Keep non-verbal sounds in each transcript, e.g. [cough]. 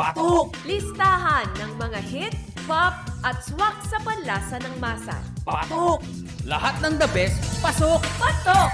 Patok! Listahan ng mga hit, pop, at swak sa panlasa ng masa. Patok! Lahat ng the best, pasok! Patok!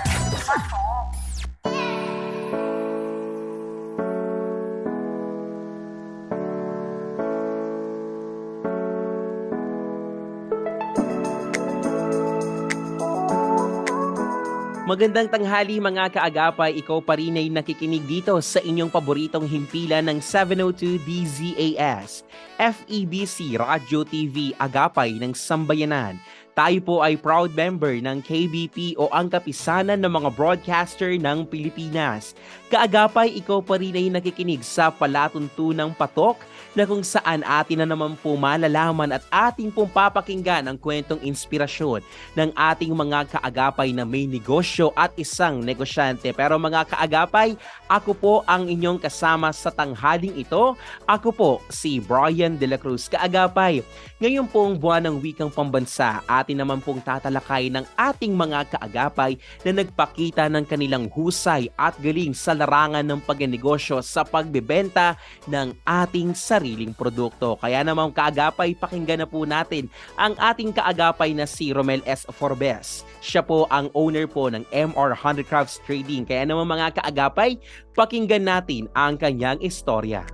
Magandang tanghali mga kaagapay, ikaw pa rin ay nakikinig dito sa inyong paboritong himpilan ng 702 DZAS, FEBC Radio TV Agapay ng Sambayanan. Tayo po ay proud member ng KBP o ang kapisanan ng mga broadcaster ng Pilipinas. Kaagapay, ikaw pa rin ay nakikinig sa palatuntunang patok na kung saan atin na naman po malalaman at ating pong papakinggan ang kwentong inspirasyon ng ating mga kaagapay na may negosyo at isang negosyante. Pero mga kaagapay, ako po ang inyong kasama sa tanghaling ito. Ako po si Brian De La Cruz. Kaagapay, ngayon pong buwan ng wikang pambansa, atin naman pong tatalakay ng ating mga kaagapay na nagpakita ng kanilang husay at galing sa larangan ng pagnegosyo sa pagbebenta ng ating sariling produkto. Kaya naman kaagapay, pakinggan na po natin ang ating kaagapay na si Romel S. Forbes. Siya po ang owner po ng MR Handicrafts Trading. Kaya naman mga kaagapay, pakinggan natin ang kanyang istorya.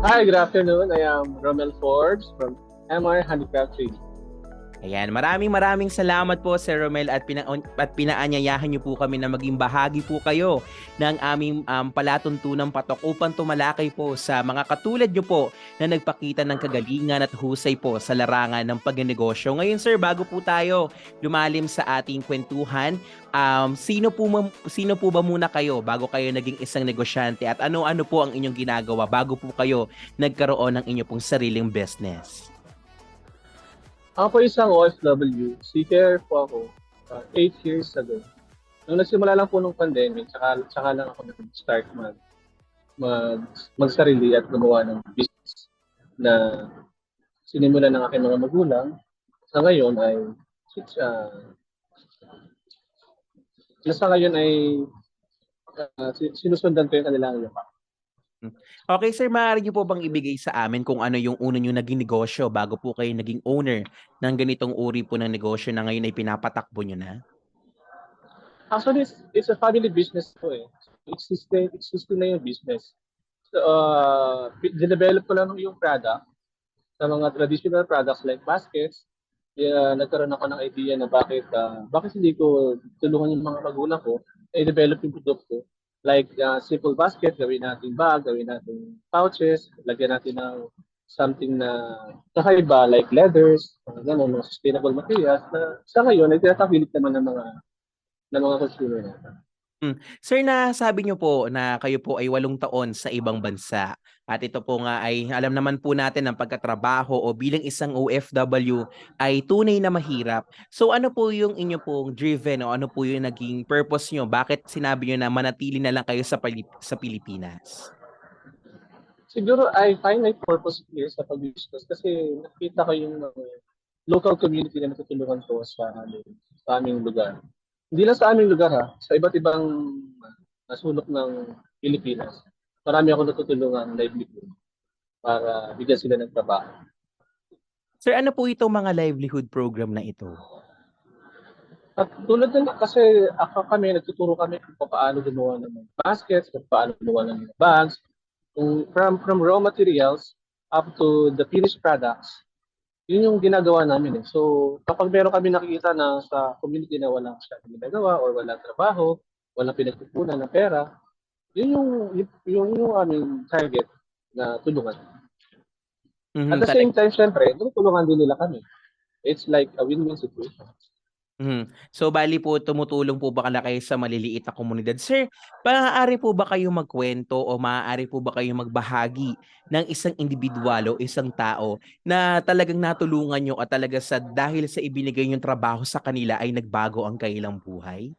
Hi, good afternoon. I am Romel Forbes from MR Handicraft Trading. Ayan, maraming maraming salamat po Sir Romel at, pina- at pinaanyayahan niyo po kami na maging bahagi po kayo ng aming um, palatuntunang patok upang tumalakay po sa mga katulad niyo po na nagpakita ng kagalingan at husay po sa larangan ng pagnegosyo. Ngayon sir, bago po tayo lumalim sa ating kwentuhan, um, sino, po, ma- sino po ba muna kayo bago kayo naging isang negosyante at ano-ano po ang inyong ginagawa bago po kayo nagkaroon ng inyong pong sariling business? Ako isang OFW. Seeker po ako 8 years ago. Nung nagsimula lang po nung pandemic, tsaka, tsaka lang ako nag-start mag, mag, magsarili at gumawa ng business na sinimulan ng aking mga magulang. Sa ngayon ay uh, sa ngayon ay uh, sinusundan ko yung kanilang yapak. Okay sir, maaari niyo po bang ibigay sa amin kung ano yung una niyo naging negosyo bago po kayo naging owner ng ganitong uri po ng negosyo na ngayon ay pinapatakbo niyo na? Actually, it's, it's a family business po eh. Existing, existing na yung business. So, uh, dinevelop ko lang yung product sa mga traditional products like baskets. Kaya nagkaroon ako ng idea na bakit uh, bakit hindi ko tulungan yung mga magulang ko i-develop yung produkto like uh, simple basket, gawin natin bag, gawin natin pouches, lagyan natin ng something na kakaiba like leathers, mga ganun, mga sustainable materials na sa ngayon ay tinatapilit naman ng mga ng mga consumer natin. Sir, nasabi niyo po na kayo po ay walong taon sa ibang bansa. At ito po nga ay alam naman po natin ang pagkatrabaho o bilang isang OFW ay tunay na mahirap. So ano po yung inyo pong driven o ano po yung naging purpose niyo? Bakit sinabi niyo na manatili na lang kayo sa, Pali- sa Pilipinas? Siguro I find my purpose here sa pag-business kasi nakita ko yung local community na natutulungan ko sa aming, sa aming lugar. Hindi lang sa aming lugar ha, sa iba't ibang nasulok ng Pilipinas. Marami ako natutulungan livelihood para bigyan sila ng trabaho. Sir, ano po itong mga livelihood program na ito? At tulad ng kasi ako kami, nagtuturo kami kung paano gumawa ng mga baskets, kung paano gumawa ng mga bags, kung from, from raw materials up to the finished products, yun yung ginagawa namin eh. So, kapag meron kami nakikita na sa community na walang siya ginagawa or walang trabaho, walang pinagkukunan ng pera, yun yung, yun, yung, yung aming target na tulungan. Mhm, At the same time, syempre, tulungan din nila kami. It's like a win-win situation. Mhm. So bali po tumutulong po ba kala kayo sa maliliit na komunidad? Sir, maaari po ba kayo magkwento o maaari po ba kayo magbahagi ng isang individual o isang tao na talagang natulungan nyo at talaga sa dahil sa ibinigay yung trabaho sa kanila ay nagbago ang kanilang buhay?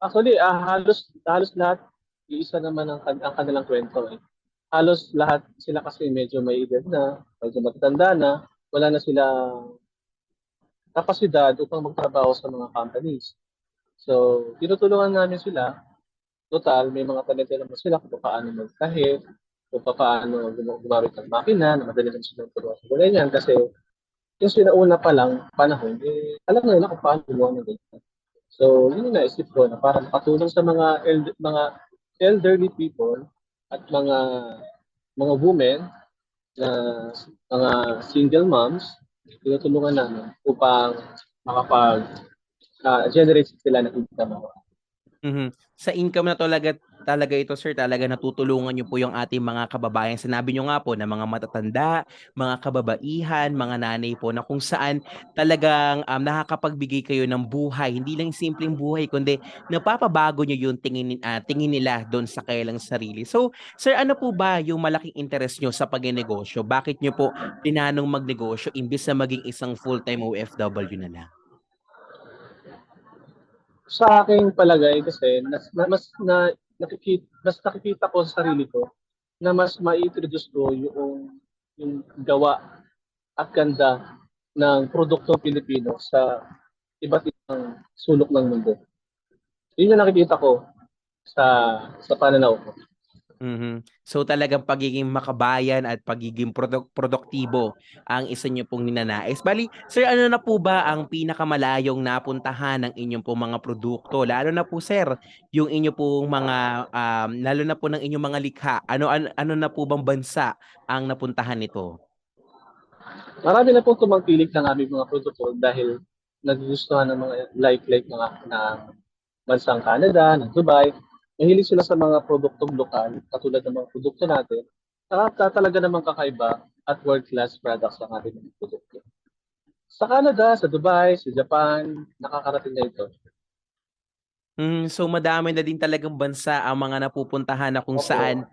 Actually, ah, halos halos lahat iisa naman ang, ang kanilang kwento eh. Halos lahat sila kasi medyo may edad na, medyo matatanda na, wala na sila kapasidad upang magtrabaho sa mga companies. So, tinutulungan namin sila. Total, may mga talento naman sila kung paano magtahi, kung paano gum- gumamit ng makina, na madali naman silang turuan sa ganyan yan. Kasi yung sinauna pa lang panahon, eh, alam na nila kung paano gumawa ng ganyan. So, yun yung naisip ko na para makatulong sa mga eld- mga elderly people at mga mga women na mga single moms, tinutulungan namin upang makapag ah, generate sila ng income. Mhm. Sa income na talaga talaga ito sir, talaga natutulungan niyo po yung ating mga kababayan. Sinabi niyo nga po na mga matatanda, mga kababaihan, mga nanay po na kung saan talagang um, nakakapagbigay kayo ng buhay, hindi lang simpleng buhay kundi napapabago niyo yung tingin ah, tingin nila doon sa kailang sarili. So, sir, ano po ba yung malaking interest niyo sa pagnegosyo? Bakit niyo po tinanong magnegosyo imbis na maging isang full-time OFW na lang? Sa aking palagay kasi nas, na, mas na nakikita, mas nakikita ko sa sarili ko na mas ma-introduce ko yung yung gawa at ganda ng produkto Pilipino sa iba't ibang sulok ng mundo. Yun yung nakikita ko sa sa pananaw ko. Mhm. So talagang pagiging makabayan at pagiging produk- produktibo ang isa niyo pong ninanais. Bali, sir, ano na po ba ang pinakamalayong napuntahan ng inyong pong mga produkto? Lalo na po, sir, yung inyo pong mga, um, lalo na po ng inyong mga likha. Ano, ano, ano na po bang bansa ang napuntahan nito? Marami na po tumangkilik ng aming mga produkto dahil nagugustuhan ng mga like-like mga ng bansang Canada, ng Dubai. Mahilig sila sa mga produktong lokal, katulad ng mga produkto natin. Saka talaga namang kakaiba at world-class products ang ating mga produkto. Sa Canada, sa Dubai, sa Japan, nakakarating na ito. Mm, so madami na din talagang bansa ang mga napupuntahan na kung Opo. saan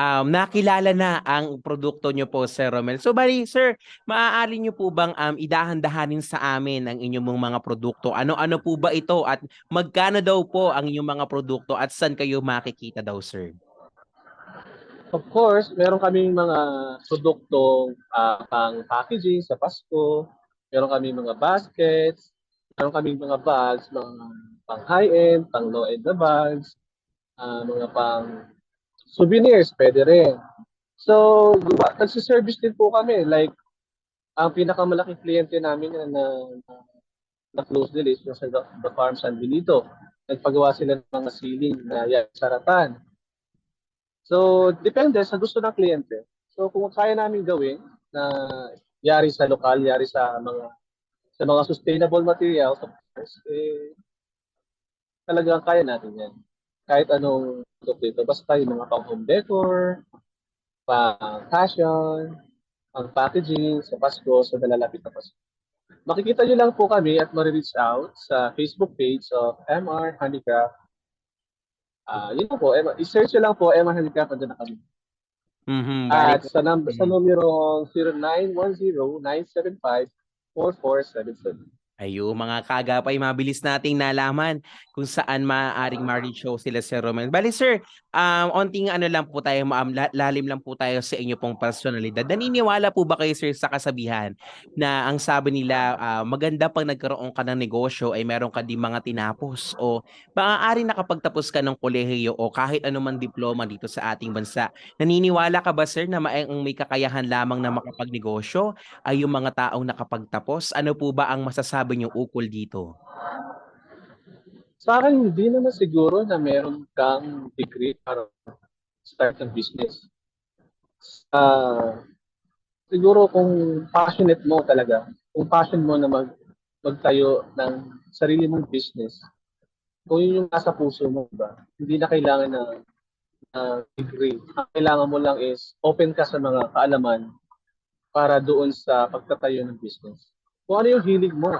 um, nakilala na ang produkto nyo po, Sir Romel. So bali, sir, maaari nyo po bang um, idahan-dahanin sa amin ang inyong mga produkto? Ano-ano po ba ito at magkano daw po ang inyong mga produkto at saan kayo makikita daw, sir? Of course, meron kaming mga produktong ah, pang packaging sa Pasko. Meron kaming mga baskets. Meron kaming mga bags, mga pang high-end, pang low-end na bags. ah, mga pang souvenirs, pwede rin. So, gumawa- nagsiservice din po kami. Like, ang pinakamalaking kliyente namin na, na, na close deal is yung sa The, The Farm San Benito. Nagpagawa sila ng mga ceiling na yan, saratan. So, depende sa gusto ng kliyente. So, kung kaya namin gawin na yari sa lokal, yari sa mga sa mga sustainable materials, of course, eh, talagang kaya natin yan. Kahit anong produkto ito. Basta yung mga pang home decor, pang fashion, pang packaging sa Pasko, sa nalalapit na Pasko. Makikita nyo lang po kami at marireach out sa Facebook page of MR Handicraft. Ah, yun po, i-search nyo lang po MR Handicraft, andun na kami. Mhm, bali At sa, num- sa numero 0910-975-4477. Ayo, mga kagapay, mabilis nating nalaman kung saan maaaring ma-reach show sila Sir Romel. Bali sir, um, onting ano lang po tayo, la- lalim lang po tayo sa inyo pong personalidad. Naniniwala po ba kayo sir sa kasabihan na ang sabi nila ah, maganda pag nagkaroon ka ng negosyo ay meron ka din mga tinapos o maaari nakapagtapos ka ng kolehiyo o kahit anumang diploma dito sa ating bansa. Naniniwala ka ba sir na ang may kakayahan lamang na makapagnegosyo ay yung mga taong nakapagtapos? Ano po ba ang masasabi niyo ukol dito? Sa akin, hindi naman siguro na meron kang degree para start ng business. Ah, siguro kung passionate mo talaga, kung passion mo na mag, magtayo ng sarili mong business, kung yun yung nasa puso mo, ba, hindi na kailangan ng ng degree. Ang kailangan mo lang is open ka sa mga kaalaman para doon sa pagtatayo ng business. Kung ano yung hilig mo,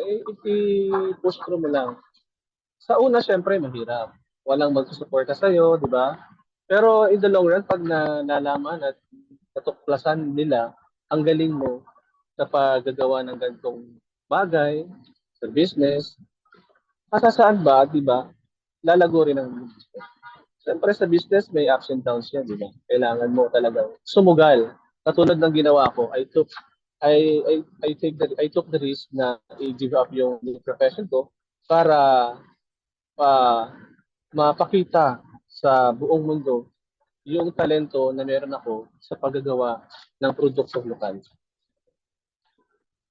eh, i-push through mo lang. Sa una, syempre, mahirap. Walang magsusuporta sa'yo, di ba? Pero in the long run, pag na, nalaman at natuklasan nila ang galing mo sa paggagawa ng ganitong bagay, sa business, kasasaan ba, di ba? Lalago rin ang business. Siyempre sa business, may ups and downs yan, di ba? Kailangan mo talagang sumugal. Katulad ng ginawa ko, I took I I I take the I took the risk na i-give up yung profession ko para pa mapakita sa buong mundo yung talento na meron ako sa paggagawa ng produkto lokal.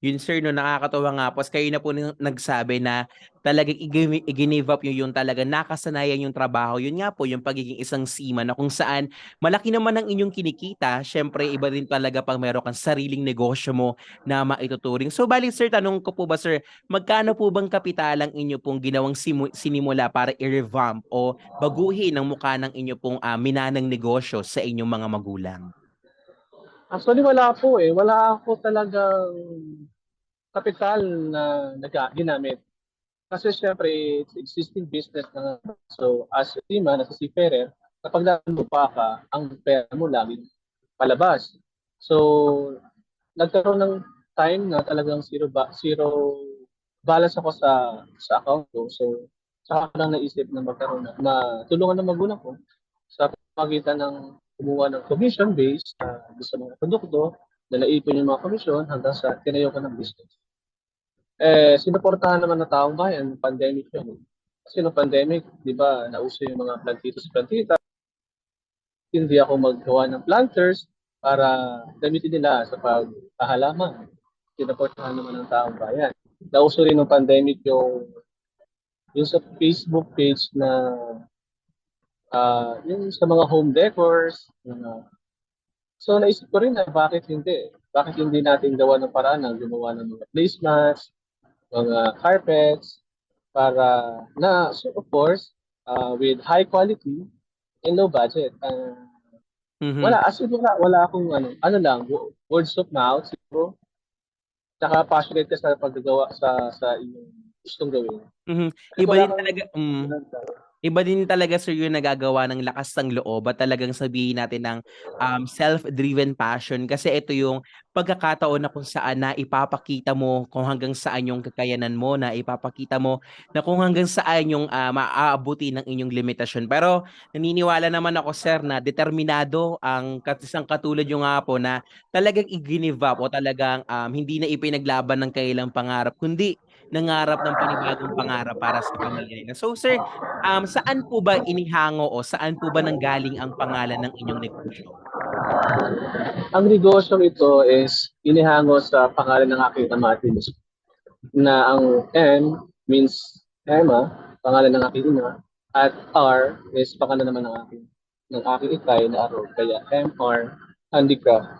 Yun sir, no, nakakatawa nga po. Kayo na po nagsabi na talagang i-give, up yung, yung talaga nakasanayan yung trabaho. Yun nga po, yung pagiging isang seaman na kung saan malaki naman ang inyong kinikita. Syempre, iba din talaga pag meron kang sariling negosyo mo na maituturing. So, bali sir, tanong ko po ba sir, magkano po bang kapital ang inyo pong ginawang simu- sinimula para i-revamp o baguhin ang mukha ng inyo pong ah, minanang negosyo sa inyong mga magulang? Actually, wala po eh. Wala ako talagang kapital na nag- ginamit. Kasi syempre, it's existing business na. So, as a team, as a seafarer, kapag nalupa ka, ang pera mo laging palabas. So, nagkaroon ng time na talagang zero, ba- zero balance ako sa sa account ko. So, saka lang naisip na magkaroon na, na tulungan ng magulang ko sa pamagitan ng kumuha ng commission based uh, sa mga produkto na naipon yung mga commission hanggang sa tinayo ko ng business. Eh, sinuportahan naman ng taong bayan, pandemic yun. Kasi nung pandemic, di ba, nauso yung mga plantitos plantita. Hindi ako maggawa ng planters para gamitin nila sa paghahalaman. Sinuportahan naman ng taong bayan. Nauso rin ng pandemic yung yung sa Facebook page na ah yung sa mga home decors. mga- so naisip ko rin na bakit hindi? Bakit hindi natin gawa ng paraan ng gumawa ng mga placemats, mga carpets, para na, so of course, ah, with high quality and low budget. Ah, Mhm. wala, as in, wala, wala akong ano, ano lang, wo- words of mouth, siguro. Tsaka passionate ka sa paggagawa sa sa inyong gustong gawin. Mhm. Kasi Iba din talaga, mm. Iba din talaga sir yung nagagawa ng lakas ng loob at talagang sabihin natin ng um, self-driven passion kasi ito yung pagkakataon na kung saan na ipapakita mo kung hanggang saan yung kakayanan mo na ipapakita mo na kung hanggang saan yung uh, maaabuti ng inyong limitasyon. Pero naniniwala naman ako sir na determinado ang isang katulad yung nga po na talagang i-give up o talagang um, hindi na ipinaglaban ng kailang pangarap kundi nangarap ng panibagong pangarap para sa pamilya nila. So sir, um, saan po ba inihango o saan po ba nanggaling ang pangalan ng inyong negosyo? Ang negosyo ito is inihango sa pangalan ng aking ama at ina. Na ang M means Emma, pangalan ng aking ina, at R is pangalan naman ng aking ng aking ikay na araw. Kaya MR Handicraft.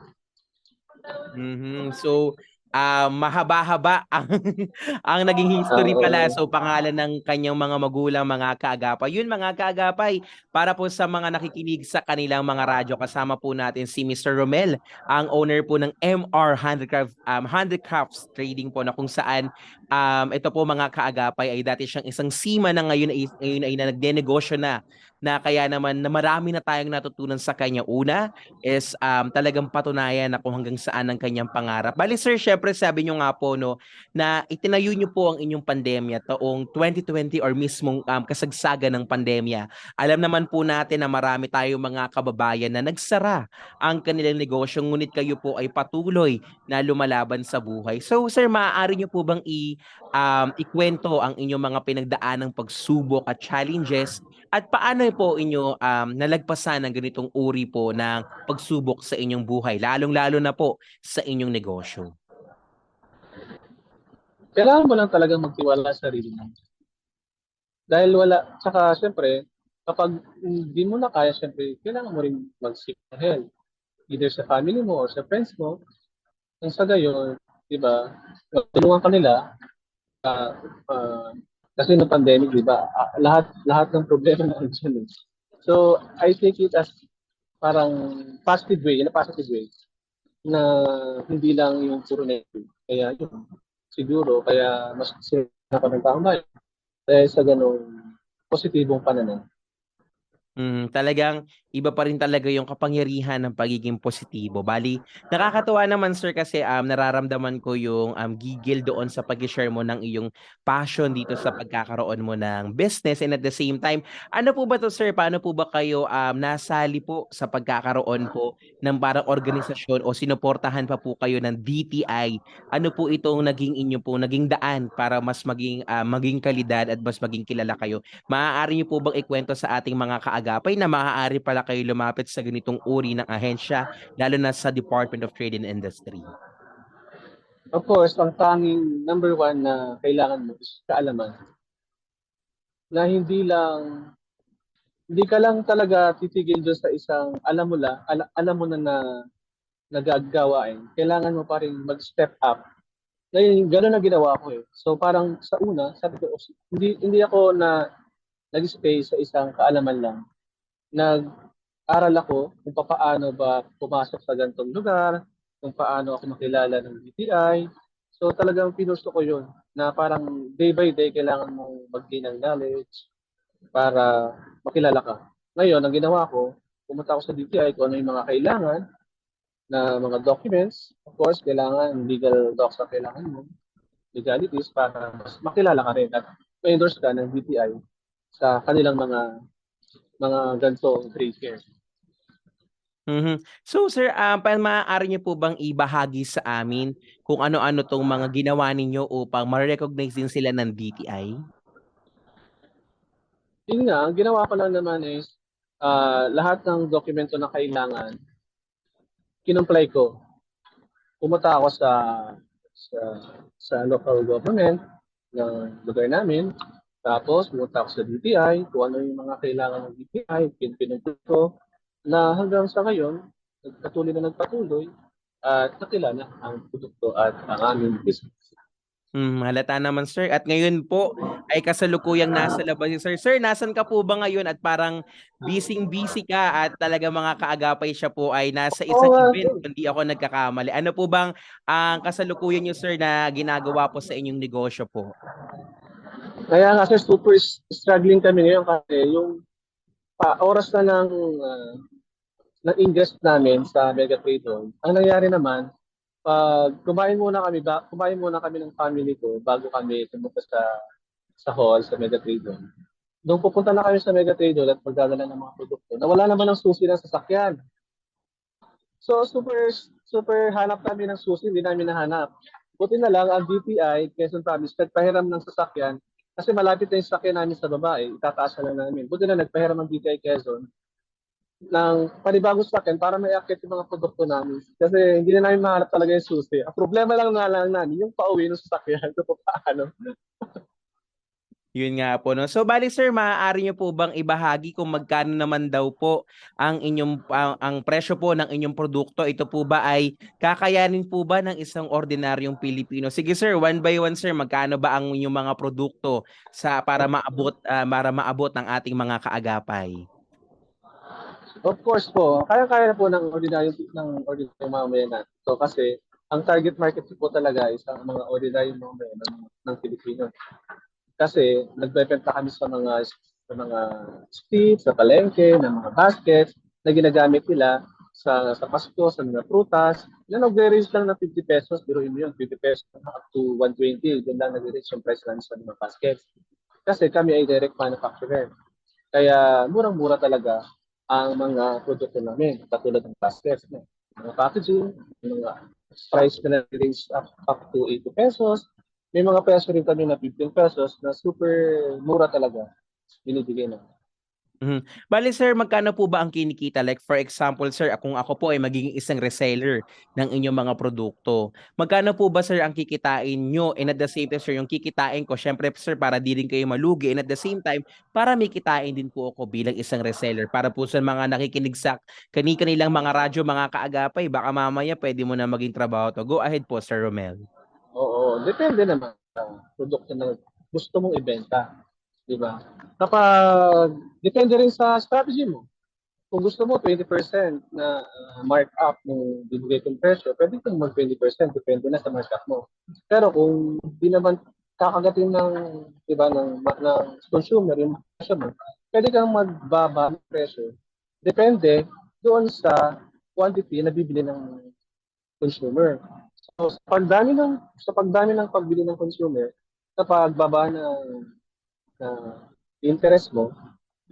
Mhm. So, ah, mahaba-haba ang [laughs] ang naging history Oo. pala. So, pangalan ng kanyang mga magulang, mga kaagapay. Yun, mga kaagapay, para po sa mga nakikinig sa kanilang mga radyo, kasama po natin si Mr. Romel, ang owner po ng MR Handicraft, um, Handicrafts Trading po na kung saan um, ito po mga kaagapay ay dati siyang isang sima na ngayon ay, ngayon ay na nagnenegosyo na na kaya naman na marami na tayong natutunan sa kanya. Una is um, talagang patunayan na kung hanggang saan ang kanyang pangarap. Bali sir, syempre sabi nyo nga po no, na itinayo nyo po ang inyong pandemya taong 2020 or mismong um, kasagsagan ng pandemya. Alam naman po natin na marami tayong mga kababayan na nagsara ang kanilang negosyo ngunit kayo po ay patuloy na lumalaban sa buhay. So sir, maaari nyo po bang i um, ikwento ang inyong mga pinagdaanang pagsubok at challenges at paano po inyo um, nalagpasan ng ganitong uri po ng pagsubok sa inyong buhay, lalong-lalo na po sa inyong negosyo? Kailangan mo lang talagang magtiwala sa sarili mo. Dahil wala, tsaka syempre, kapag hindi mo na kaya, syempre, kailangan mo rin mag-seek ng help. Either sa family mo or sa friends mo. Ang sa gayon, di ba, tulungan ka nila. ah, ah, kasi ng pandemic, di ba, ah, lahat lahat ng problema [laughs] na andyan. eh. So, I take it as parang positive way, in a positive way, na hindi lang yung puro negative. Kaya yun, siguro, kaya mas sila pa ng taong bayan dahil sa ganong positibong pananaw. Mm, talagang iba pa rin talaga yung kapangyarihan ng pagiging positibo. Bali, nakakatuwa naman sir kasi um, nararamdaman ko yung um, gigil doon sa pag-share mo ng iyong passion dito sa pagkakaroon mo ng business and at the same time, ano po ba to sir? Paano po ba kayo um, nasali po sa pagkakaroon po ng parang organisasyon o sinuportahan pa po kayo ng DTI? Ano po itong naging inyo po, naging daan para mas maging, ah, maging kalidad at mas maging kilala kayo? Maaari niyo po bang ikwento sa ating mga kaagapay na maaari pala kayo lumapit sa ganitong uri ng ahensya, lalo na sa Department of Trade and Industry? Of course, ang tanging number one na kailangan mo is kaalaman. Na hindi lang, hindi ka lang talaga titigil doon sa isang alam mo la, ala- alam mo na na nagagawain. Kailangan mo pa rin mag-step up. Ngayon, gano'n na ginawa ko eh. So parang sa una, sabi ko, hindi, hindi ako na nag-stay sa isang kaalaman lang. Nag-aral ako kung paano ba pumasok sa ganitong lugar, kung paano ako makilala ng DTI. So talagang pinusto ko yun na parang day by day kailangan mong mag-gain ng knowledge para makilala ka. Ngayon, ang ginawa ko, pumunta ako sa DTI kung ano yung mga kailangan na mga documents. Of course, kailangan legal docs na kailangan mo, legalities para makilala ka rin at ma-endorse ka ng DTI sa kanilang mga mga ganito trade fairs. Mhm. So sir, um, pa maaari niyo po bang ibahagi sa amin kung ano-ano tong mga ginawa ninyo upang ma-recognize din sila ng DTI? Yun nga, ang ginawa ko lang naman is ah, lahat ng dokumento na kailangan, kinumply ko. Pumunta ako sa sa sa local government ng lugar namin. Tapos pumunta ako sa DTI, kung ano yung mga kailangan ng DTI, pin pinumply ko na hanggang sa ngayon, nagpatuloy na nagpatuloy at nakilala ang produkto at ang aming business. Hmm, halata naman sir. At ngayon po ay kasalukuyang nasa labas si sir. Sir, nasan ka po ba ngayon at parang busy-busy ka at talaga mga kaagapay siya po ay nasa isang nga, event kung di ako nagkakamali. Ano po bang ang kasalukuyan niyo sir na ginagawa po sa inyong negosyo po? Kaya nga sir, super struggling kami ngayon kasi yung pa, oras na ng ah, ng ingress namin sa Mega Trade Hall, ang nangyari naman, pag kumain muna kami, ba, kumain muna kami ng family ko bago kami pumunta sa sa hall, sa Mega Trade Hall. Doon pupunta na kami sa Mega Hall at magdadala ng mga produkto. Nawala naman ang susi ng sasakyan. So super super hanap namin ng susi, hindi namin nahanap. Buti na lang ang DTI, Quezon Province, nagpahiram ng sasakyan kasi malapit na yung sasakyan namin sa baba eh, itataas na lang namin. Buti na nagpahiram ang DTI Quezon ng panibagong sasakyan para may akit yung mga produkto namin. Kasi hindi na namin mahanap talaga yung susi. Ang problema lang na lang namin, yung pauwi ng sasakyan, [laughs] kung paano. Yun nga po no. So bali sir, maaari niyo po bang ibahagi kung magkano naman daw po ang inyong ang, ang presyo po ng inyong produkto? Ito po ba ay kakayanin po ba ng isang ordinaryong Pilipino? Sige sir, one by one sir, magkano ba ang inyong mga produkto sa para maabot ah, para maabot ng ating mga kaagapay? Of course po, kaya-kaya po ng ordinary ng ordinary mamamayan natin. So kasi ang target market po talaga is ang mga ordinary mamamayan ng, ng Pilipino. Kasi nagbebenta kami sa mga sa mga streets, sa palengke, ng mga baskets na ginagamit nila sa sa Pasko, sa mga prutas. Na nagre-range lang ng 50 pesos, pero yun yun, 50 pesos up to 120, doon lang nagre-range yung price lang sa mga baskets. Kasi kami ay direct manufacturer. Kaya murang-mura talaga ang mga produkto namin, katulad ng no? mga packaging, mga price na range up, up to 80 pesos. May mga peso rin kami na 15 pesos na super mura talaga binibigay na. Bali sir, magkano po ba ang kinikita? Like for example sir, kung ako po ay magiging isang reseller ng inyong mga produkto, magkano po ba sir ang kikitain nyo? And at the same time sir, yung kikitain ko, syempre sir, para di rin kayo malugi. And at the same time, para may kitain din po ako bilang isang reseller. Para po sa mga nakikinig sa kani-kanilang mga radyo, mga kaagapay, baka mamaya pwede mo na maging trabaho to. Go ahead po, Sir Romel. Oo, depende naman sa produkto na gusto mong ibenta. Di ba? Kapag, depende rin sa strategy mo. Kung gusto mo 20% na uh, markup ng bibigay kong presyo, pwede kang mag 20%, depende na sa markup mo. Pero kung di naman kakagatin ng, di ba, ng, ng consumer yung presyo mo, pwede kang magbaba ng presyo. Depende doon sa quantity na bibili ng consumer. So, sa pagdami ng sa pagdami ng pagbili ng consumer, sa pagbaba ng na interest mo,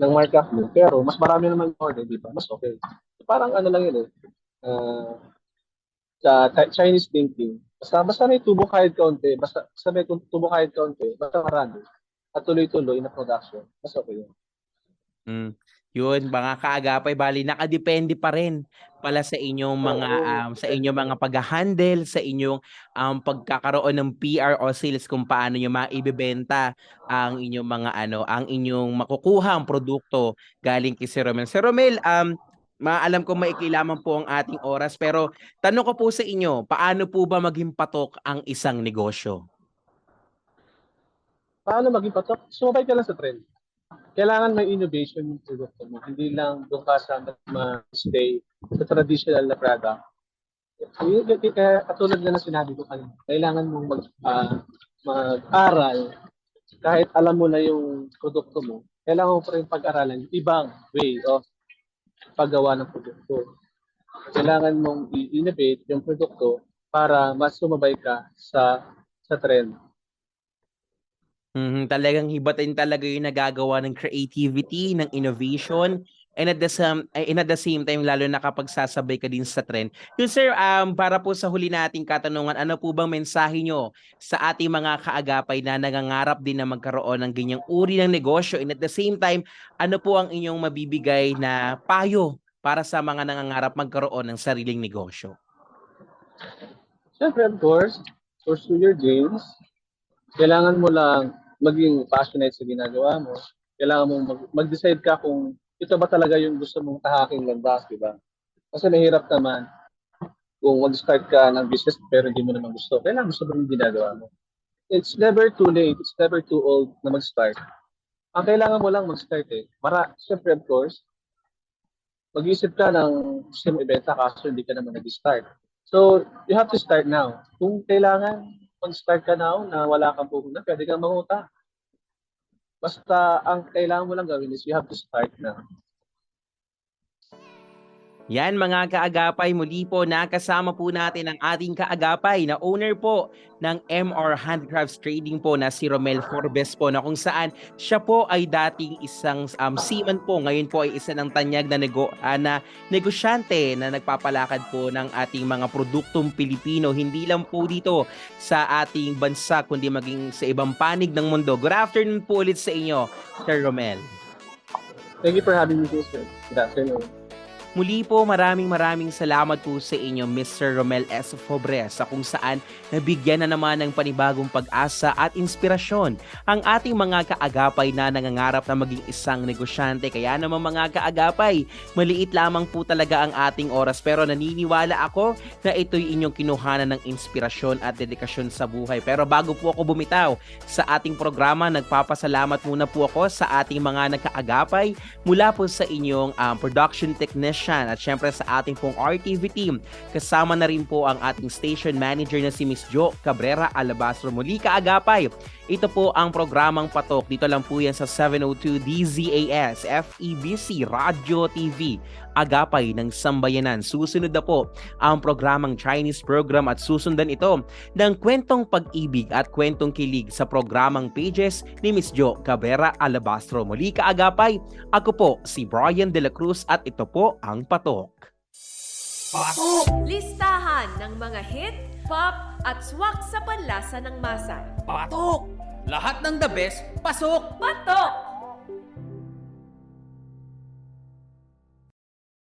ng markup mo, pero mas marami naman order, di ba? Mas okay. So, parang ano lang yun eh. ah, sa Chi- Chinese thinking, basta, basta may tubo kahit kaunti, basta, basta may tubo kahit kaunti, basta marami, at tuloy-tuloy na production, mas okay yun. Mm. Yun, mga kaagapay, bali nakadepende pa rin pala sa inyong mga um, sa inyong mga pag-handle, sa inyong um, pagkakaroon ng PR o sales kung paano niyo maibebenta ang inyong mga ano, ang inyong makukuha ang produkto galing kay Sir Romel. Sir Romel, um maalam ko maikli lamang po ang ating oras pero tanong ko po sa inyo, paano po ba maging patok ang isang negosyo? Paano maging patok? Sumabay ka lang sa trend. Kailangan may innovation yung produkto mo. Hindi lang doon ka sa ma-stay sa traditional na product. Yung- yung- Kaya katulad na ng sinabi ko kanina, kailangan mong mag, ah, mag-aral kahit alam mo na yung produkto mo, kailangan mo pa rin pag-aralan yung ibang way of paggawa ng produkto. Kailangan mong i-innovate yung produkto para mas sumabay ka sa sa trend. Mhm, talagang hibatin talaga yung nagagawa ng creativity, ng innovation, and at the same and at the same time lalo na kapag sasabay ka din sa trend. Yun sir, um para po sa huli nating katanungan, ano po bang mensahe nyo sa ating mga kaagapay na nangangarap din na magkaroon ng ganyang uri ng negosyo and at the same time, ano po ang inyong mabibigay na payo para sa mga nangangarap magkaroon ng sariling negosyo? Siyempre, of course, pursue your dreams. Kailangan mo lang maging passionate sa ginagawa mo. Kailangan mo mag- mag-decide ka kung ito ba talaga yung gusto mong tahaking landas, di ba? Kasi mahirap naman kung mag-start ka ng business pero hindi mo naman gusto. Kailangan gusto mo yung ginagawa mo. It's never too late. It's never too old na mag-start. Ang kailangan mo lang mag-start eh. Mara, siyempre, of course, mag-isip ka ng gusto mo ibenta kaso hindi ka naman nag-start. So, you have to start now. Kung kailangan mag-start ka now na wala kang puhunan, pwede kang mangutang. Basta ang kailangan mo lang gawin is you have to start now. Yan mga kaagapay, muli po nakasama po natin ang ating kaagapay na owner po ng MR Handcrafts Trading po na si Romel Forbes po na kung saan siya po ay dating isang um, seaman po. Ngayon po ay isa ng tanyag na, nego, ah, na negosyante na nagpapalakad po ng ating mga produktong Pilipino. Hindi lang po dito sa ating bansa kundi maging sa ibang panig ng mundo. Good afternoon po ulit sa inyo, Sir Romel. Thank you for having me sir. Good afternoon. Muli po maraming maraming salamat po sa inyo Mr. Romel S. Fobres sa kung saan nabigyan na naman ng panibagong pag-asa at inspirasyon ang ating mga kaagapay na nangangarap na maging isang negosyante. Kaya naman mga kaagapay, maliit lamang po talaga ang ating oras pero naniniwala ako na ito'y inyong kinuhanan ng inspirasyon at dedikasyon sa buhay. Pero bago po ako bumitaw sa ating programa, nagpapasalamat muna po ako sa ating mga nagkaagapay mula po sa inyong um, production technician at syempre sa ating pong RTV team. Kasama na rin po ang ating station manager na si Miss Jo Cabrera Alabastro. Muli kaagapay, ito po ang programang Patok. Dito lang po yan sa 702 DZAS FEBC Radio TV. Agapay ng Sambayanan. Susunod na po ang programang Chinese program at susundan ito ng kwentong pag-ibig at kwentong kilig sa programang Pages ni Miss Jo Cabrera Alabastro. Muli kaagapay, ako po si Brian De La Cruz at ito po ang Patok. Patok! Listahan ng mga hit, pop, at swak sa panlasa ng masa. Patok! Lahat ng the best, pasok! Patok!